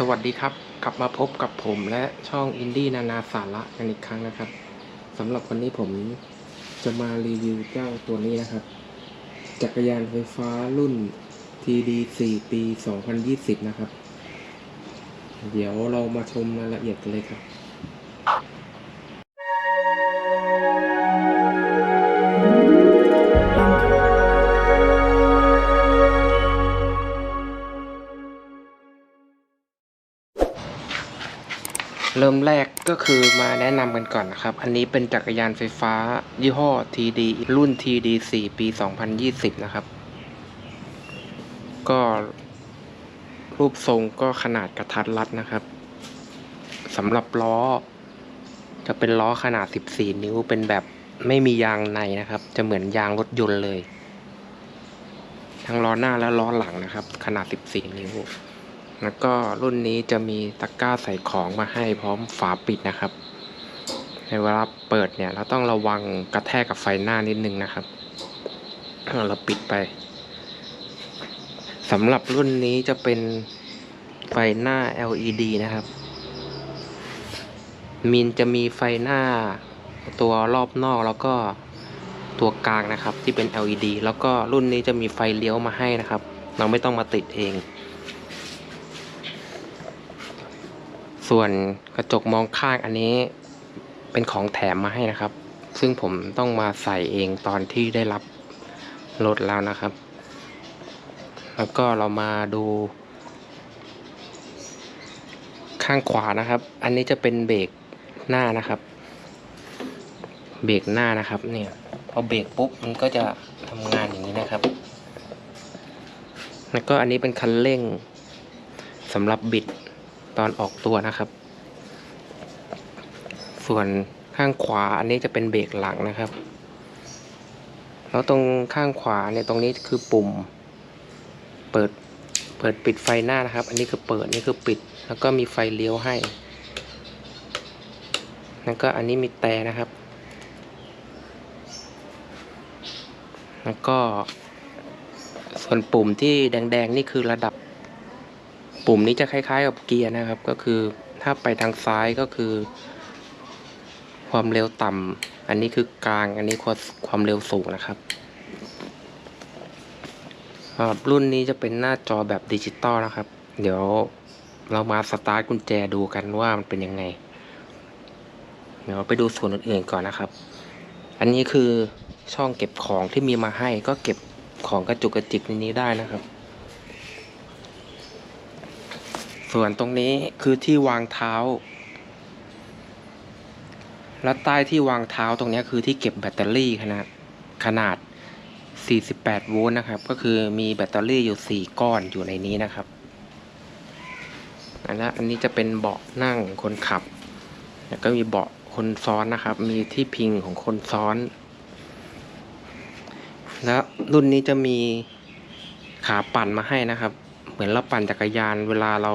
สวัสดีครับ กลับมาพบกับผมและช่องอินดี้นานาสาระกันอีกครั้งนะครับสำหรับวันนี้ผมจะมารีวิวเจ้าตัวนี้นะครับ จักรยานไฟฟ้ารุ่น TD 4 ปี 2020 นะครับ เดี๋ยวเรามาชมรายละเอียดกันเลยครับ เริ่มแรกก็คือมาแนะนำกันก่อนนะครับ อันนี้เป็นจักรยานไฟฟ้า ยี่ห้อ TD รุ่น TD 4 ปี 2020 นะครับ ก็รูปทรงก็ขนาดกระทัดรัดนะครับสำหรับล้อ จะเป็นล้อขนาด 14 นิ้วเป็นแบบไม่มียางในนะครับ จะเหมือนยางรถยนต์เลย ทั้งล้อหน้าและล้อหลังนะครับ ขนาด 14 นิ้ว แล้วก็รุ่นนี้จะมีตะกร้าใส่ของมาให้พร้อมฝาปิดนะครับ ในเวลาเปิดเนี่ย เราต้องระวังกระแทกกับไฟหน้านิดนึงนะครับ เราปิดไปสำหรับรุ่นนี้จะเป็นไฟหน้า LED นะครับ มินจะมีไฟหน้าตัวรอบนอกแล้วก็ตัวกลางนะครับที่เป็น LED แล้วก็รุ่นนี้จะมีไฟเลี้ยวมาให้นะครับ เราไม่ต้องมาติดเอง ส่วนกระจกมองข้างอันนี้เป็นของแถมมาให้นะครับ ซึ่งผมต้องมาใส่เองตอนที่ได้รับรถแล้วนะครับ แล้วก็เรามาดู ข้างขวานะครับ อันนี้จะเป็นเบรกหน้านะครับ เบรกหน้านะครับเนี่ยพอเบรกปุ๊บมันก็จะทำงานอย่างนี้นะครับ แล้วก็อันนี้เป็นคันเร่งสำหรับบิด ตอนออกตัวนะครับ ส่วนข้างขวาอันนี้จะเป็นเบรกหลังนะครับ แล้วตรงข้างขวาเนี่ยตรงนี้คือปุ่ม เปิดเปิดปิดไฟหน้านะครับ อันนี้คือเปิดนี่คือปิด แล้วก็มีไฟเลี้ยวให้ แล้วก็อันนี้มีแต่นะครับ แล้วก็ส่วนปุ่มที่แดง ๆ นี่คือระดับ ปุ่มนี้จะคล้ายๆกับเกียร์นะครับ ก็คือถ้าไปทางซ้ายก็คือ ความเร็วต่ำอันนี้คือกลาง อันนี้ความความเร็วสูงนะครับครับรุ่นนี้จะเป็นหน้าจอแบบดิจิตอลนะครับ เดี๋ยวเรามาสตาร์ทกุญแจดูกันว่ามันเป็นยังไง เดี๋ยวไปดูส่วนอื่นๆก่อนนะครับ อันนี้คือช่องเก็บของที่มีมาให้ก็เก็บของกระจุกกระจิกในนี้ได้นะครับ ส่วนตรงนี้คือที่วางเท้า และใต้ที่วางเท้าตรงนี้คือที่เก็บแบตเตอรี่ขนาดขนาด 48 โวลต์นะครับ ก็คือมีแบตเตอรี่อยู่ 4 ก้อนอยู่ในนี้นะครับและอันนี้จะเป็นเบาะนั่งคนขับ แล้วก็มีเบาะคนซ้อนนะครับ มีที่พิงของคนซ้อน แล้วรุ่นนี้จะมีขาปั่นมาให้นะครับ เหมือนเราปั่นจักรยานเวลาเรา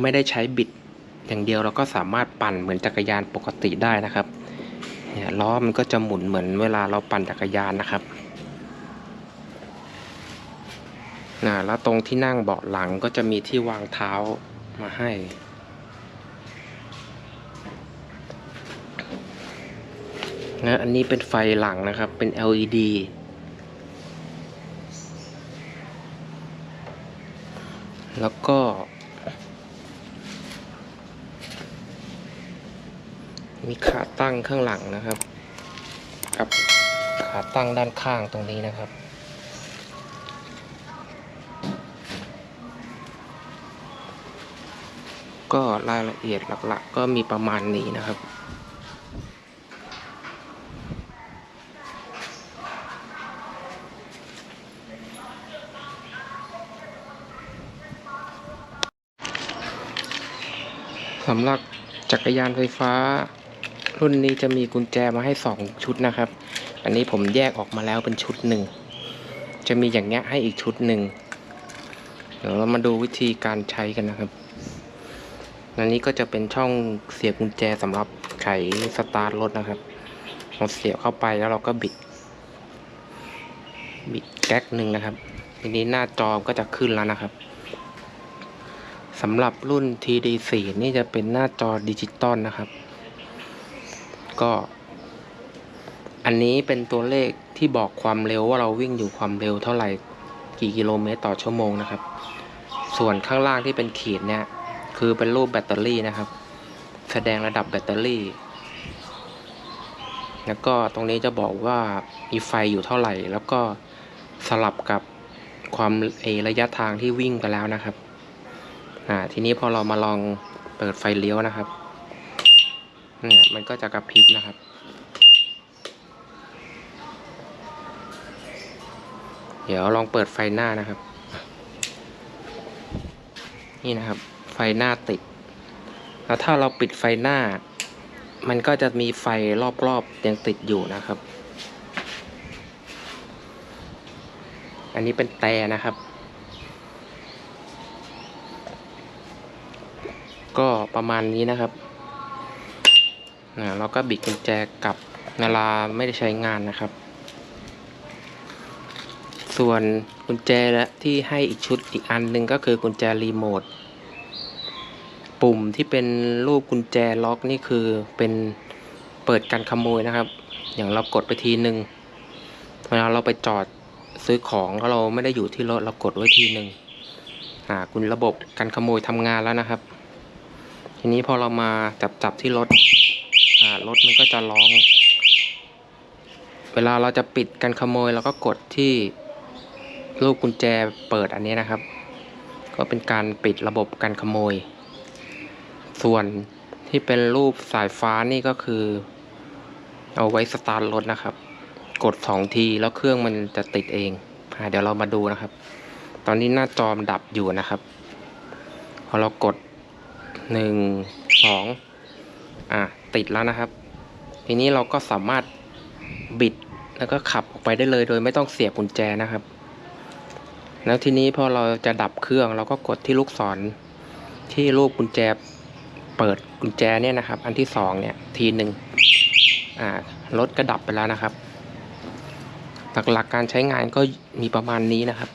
ไม่ได้ใช้บิดอย่างเดียวเราก็สามารถปั่นเหมือนจักรยานปกติได้นะครับเนี่ยล้อมันก็จะหมุนเหมือนเวลาเราปั่นจักรยานนะครับนะแล้วตรงที่นั่งเบาะหลังก็จะมีที่วางเท้ามาให้ นะอันนี้เป็นไฟหลังนะครับเป็น LED แล้วก็ มีขาตั้งข้างหลังนะครับ กับขาตั้งด้านข้างตรงนี้นะครับก็รายละเอียดหลัก ๆ ก็มีประมาณนี้นะครับำหรับจักรยานไฟฟ้า รุ่นนี้จะมีกุญแจมาให้สองชุดนะครับ อันนี้ผมแยกออกมาแล้วเป็นชุดหนึ่ง จะมีอย่างเงี้ยให้อีกชุดหนึ่ง เดี๋ยวเรามาดูวิธีการใช้กันนะครับ อันนี้ก็จะเป็นช่องเสียบกุญแจสำหรับไขสตาร์ทรถนะครับเราเสียบเข้าไปแล้วเราก็บิด บิดแก๊กหนึ่งนะครับทีนี้หน้าจอก็จะขึ้นแล้วนะครับ สำหรับรุ่น TD4 นี่จะเป็นหน้าจอดิจิตอลนะครับ ก็ อันนี้เป็นตัวเลขที่บอกความเร็วว่าเราวิ่งอยู่ความเร็วเท่าไหร่กี่กิโลเมตรต่อชั่วโมงนะครับ ส่วนข้างล่างที่เป็นขีดเนี่ย คือเป็นรูปแบตเตอรี่นะครับ แสดงระดับแบตเตอรี่ แล้วก็ตรงนี้จะบอกว่ามีไฟอยู่เท่าไหร่ แล้วก็สลับกับความเอระยะทางที่วิ่งไปแล้วนะครับ อ่าทีนี้พอเรามาลองเปิดไฟเลี้ยวนะครับเนี่ยมันก็จะกระพริบนะครับ เดี๋ยวลองเปิดไฟหน้านะครับ นี่นะครับ ไฟหน้าติด แล้วถ้าเราปิดไฟหน้า มันก็จะมีไฟรอบๆยังติดอยู่นะครับ อันนี้เป็นแต่นะครับ ก็ ประมาณนี้นะครับอ่าเราก็บิดกุญแจกลับเวลาไม่ได้ใช้งานนะครับ ส่วนกุญแจและที่ให้อีกชุดอีกอันหนึ่งก็คือกุญแจรีโมท ปุ่มที่เป็นรูปกุญแจล็อกนี่คือเป็นเปิดการขโมยนะครับ อย่างเรากดไปทีหนึ่งเวลาเราไปจอดซื้อของแล้วเราไม่ได้อยู่ที่รถเรากดไว้ทีหนึ่งอ่าคุณระบบการขโมยทำงานแล้วนะครับ ทีนี้พอเรามาจับจับที่รถอ่ารถมันก็จะร้อง เวลาเราจะปิดการขโมยเราก็กดที่รูปกุญแจเปิดอันนี้นะครับ ก็เป็นการปิดระบบการขโมย ส่วนที่เป็นรูปสายฟ้านี่ก็คือ เอาไว้สตาร์ทรถนะครับ กดสองทีแล้วเครื่องมันจะติดเองอ่าเดี๋ยวเรามาดูนะครับ ตอนนี้หน้าจอมดับอยู่นะครับ พอเรากด หนึ่งสองอะติดแล้วนะครับ ทีนี้เราก็สามารถบิดแล้วก็ขับออกไปได้เลยโดยไม่ต้องเสียบกุญแจนะครับ แล้วทีนี้พอเราจะดับเครื่องเราก็กดที่ลูกศรที่รูปกุญแจเปิดกุญแจเนี่ยนะครับ อันที่สองเนี่ยทีหนึ่งอ่ารถก็ดับไปแล้วนะครับ หลักๆการใช้งานก็มีประมาณนี้นะครับ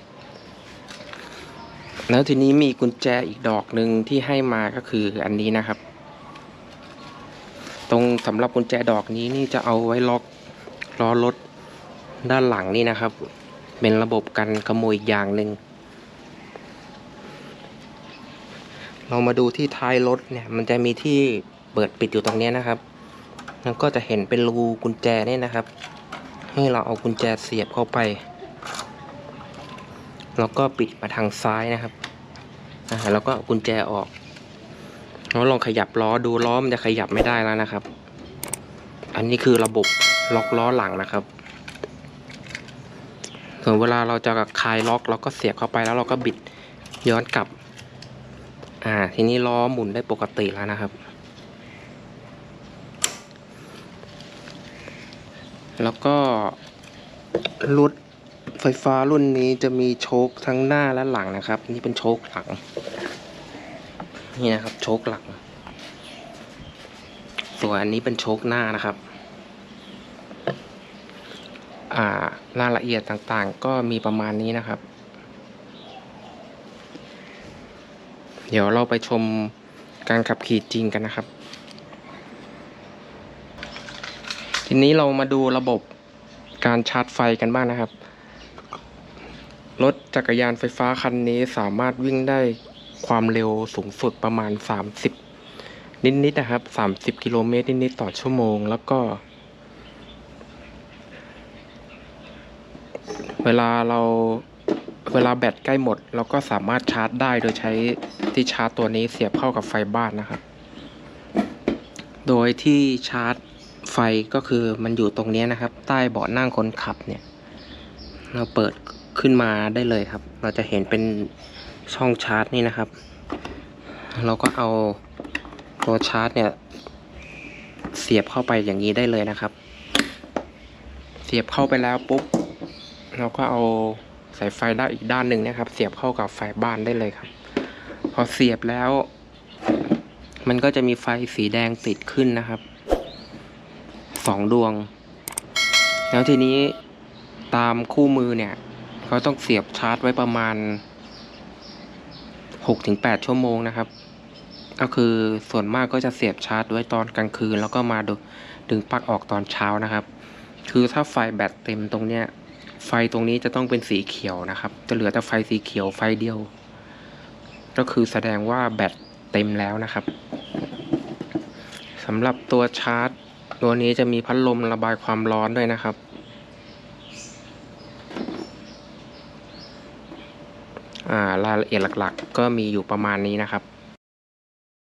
แล้วทีนี้มีกุญแจอีกดอกหนึ่งที่ให้มาก็คืออันนี้นะครับ ตรงสำหรับกุญแจดอกนี้นี่จะเอาไว้ล็อกล้อรถด้านหลังนี่นะครับ เป็นระบบกันขโมยอีกอย่างหนึ่งเรามาดูที่ท้ายรถเนี่ย มันจะมีที่เปิดปิดอยู่ตรงนี้นะครับมันก็จะเห็นเป็นรูกุญแจเนี่ยนะครับ ให้เราเอากุญแจเสียบเข้าไป แล้วก็ปิดมาทางซ้ายนะครับอ่าแล้วก็เอากุญแจออกแล้วลองขยับล้อดูล้อมันจะขยับไม่ได้แล้วนะครับ อันนี้คือระบบล็อกล้อหลังนะครับส่วนเวลาเราจะคลายล็อกเราก็เสียบเข้าไปแล้วเราก็บิดย้อนกลับ อ่า ทีนี้ล้อหมุนได้ปกติแล้วนะครับ แล้วก็รถ ไฟฟ้ารุ่นนี้จะมีโชคทั้งหน้าและหลังนะครับ นี่เป็นโชคหลัง นี่นะครับ โชคหลัง ส่วนอันนี้เป็นโชคหน้านะครับ อ่ารายละเอียดต่างๆ ก็มีประมาณนี้นะครับ เดี๋ยวเราไปชมการขับขี่จริงกันนะครับ ทีนี้เรามาดูระบบการชาร์จไฟกันบ้างนะครับ รถจักรยานไฟฟ้าคันนี้สามารถวิ่งได้ความเร็วสูงสุดประมาณ 30 นิดๆนะครับ 30 กิโลเมตรนิดๆต่อชั่วโมง แล้วก็ เวลาเราเวลาแบตใกล้หมด เราก็สามารถชาร์จได้โดยใช้ที่ชาร์จตัวนี้เสียบเข้ากับไฟบ้านนะครับ โดยที่ชาร์จไฟก็คือมันอยู่ตรงนี้นะครับ ใต้เบาะนั่งคนขับเนี่ย เราเปิด ขึ้นมาได้เลยครับ เราจะเห็นเป็นช่องชาร์จนี่นะครับ เราก็เอาตัวชาร์จเนี่ย เสียบเข้าไปอย่างนี้ได้เลยนะครับ เสียบเข้าไปแล้วปุ๊บ เราก็เอาสายไฟด้านอีกด้านหนึ่งนะครับ เสียบเข้ากับไฟบ้านได้เลยครับ พอเสียบแล้ว มันก็จะมีไฟสีแดงติดขึ้นนะครับสองดวง แล้วทีนี้ตามคู่มือเนี่ย เขาต้องเสียบชาร์จไว้ประมาณ 6-8 ชั่วโมงนะครับ ก็คือส่วนมากก็จะเสียบชาร์จไว้ตอนกลางคืน แล้วก็มาดึงดึงปลั๊กออกตอนเช้านะครับ คือถ้าไฟแบตเต็มตรงเนี้ยไฟตรงนี้จะต้องเป็นสีเขียวนะครับ จะเหลือแต่ไฟสีเขียวไฟเดียว ก็คือแสดงว่าแบตเต็มแล้วนะครับสำหรับตัวชาร์จ ตัวนี้จะมีพัดลมระบายความร้อนด้วยนะครับ อ่า รายละเอียดหลักๆ ก็มีอยู่ประมาณนี้นะครับ